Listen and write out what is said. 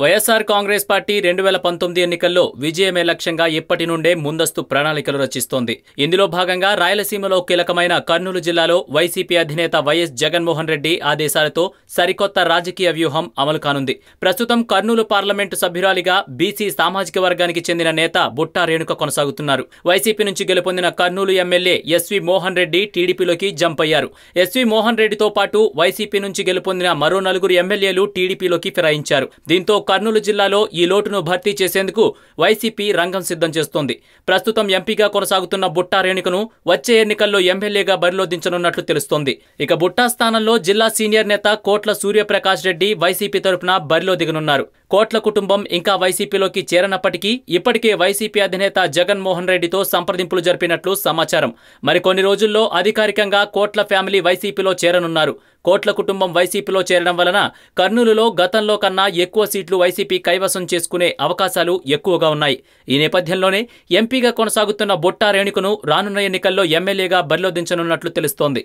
YSR Congress party రెండు వేల పంతొమ్మిది ఎన్నికల్లో విజయమే లక్ష్యంగా ఇప్పటి నుండే ముందస్తు ప్రణాళికలు రచిస్తోంది. ఇందులో భాగంగా రాయలసీమలో కీలకమైన కర్నూలు జిల్లాలో వైసీపీ అధినేత వైఎస్ జగన్మోహన్ రెడ్డి ఆదేశాలతో సరికొత్త రాజకీయ వ్యూహం అమలు కానుంది. ప్రస్తుతం కర్నూలు పార్లమెంటు సభ్యురాలిగా బీసీ సామాజిక వర్గానికి చెందిన నేత బుట్టా రేణుక కొనసాగుతున్నారు. వైసీపీ నుంచి గెలుపొందిన Kurnool MLA S V Mohan Reddy టీడీపీలోకి జంప్ అయ్యారు. ఎస్వి మోహన్ రెడ్డితో పాటు వైసీపీ నుంచి గెలుపొందిన మరో నలుగురు ఎమ్మెల్యేలు టీడీపీలోకి ఫిరాయించారు. దీంతో కర్నూలు జిల్లాలో ఈ లోటును భర్తీ చేసేందుకు వైసీపీ రంగం సిద్ధం చేస్తోంది. ప్రస్తుతం ఎంపీగా కొనసాగుతున్న బుట్టా రేణుకను వచ్చే ఎన్నికల్లో ఎమ్మెల్యేగా బరిలో దించనున్నట్లు తెలుస్తోంది. ఇక బుట్టా స్థానంలో జిల్లా సీనియర్ నేత కోట్ల సూర్యప్రకాష్ రెడ్డి వైసీపీ తరపున బరిలో దిగనున్నారు. కోట్ల కుటుంబం ఇంకా వైసీపీలోకి చేరనప్పటికీ ఇప్పటికే వైసీపీ అధినేత జగన్మోహన్ రెడ్డితో సంప్రదింపులు జరిపినట్లు సమాచారం. మరికొన్ని రోజుల్లో అధికారికంగా కోట్ల ఫ్యామిలీ వైసీపీలో చేరనున్నారు. కోట్ల కుటుంబం వైసీపీలో చేరడం వలన కర్నూలులో గతంలో కన్నా ఎక్కువ సీట్లు వైసీపీ కైవసం చేసుకునే అవకాశాలు ఎక్కువగా ఉన్నాయి. ఈ నేపథ్యంలోనే ఎంపీగా కొనసాగుతున్న బొట్టా రేణుకను రానున్న ఎన్నికల్లో ఎమ్మెల్యేగా బరిలో దించనున్నట్లు తెలుస్తోంది.